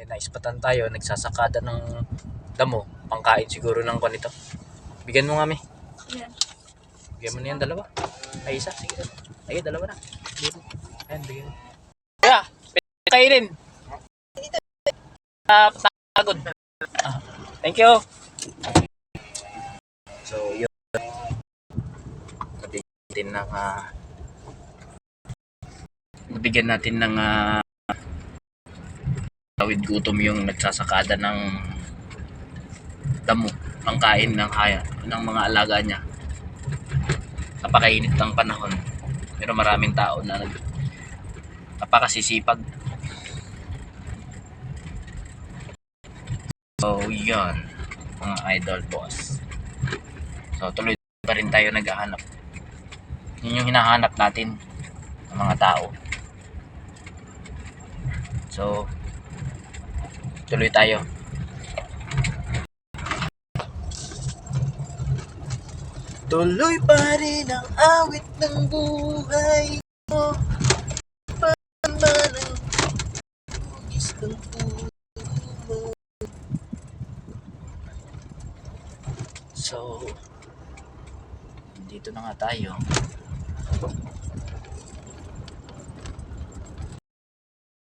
May naispatan tayo, nagsasakada ng damo. Pangkain siguro ng kwan ito. Bigyan mo nga, mi. Yan. Bigyan mo na yan, dalawa. Ay, isa. Sige. Ay, dalawa na. Ayan, bigyan mo. Kaya, pwede kainin. Ah, pagod. Ah, thank you. So, yun. Nabigyan natin ng ah, nabigyan natin ng ah, tawid gutom yung nagsasakada ng damo pangkain ng haya ng mga alaga niya. Napakainit ng panahon. Pero maraming tao na nag napakasisipag. So yun mga idol boss. So tuloy pa rin tayo naghahanap. Yun yung hinahanap natin ng mga tao. So tuloy tayo. Tuloy pa rin ang awit ng buhay mo. Paman ang hugis ng puso So, dito na nga tayo.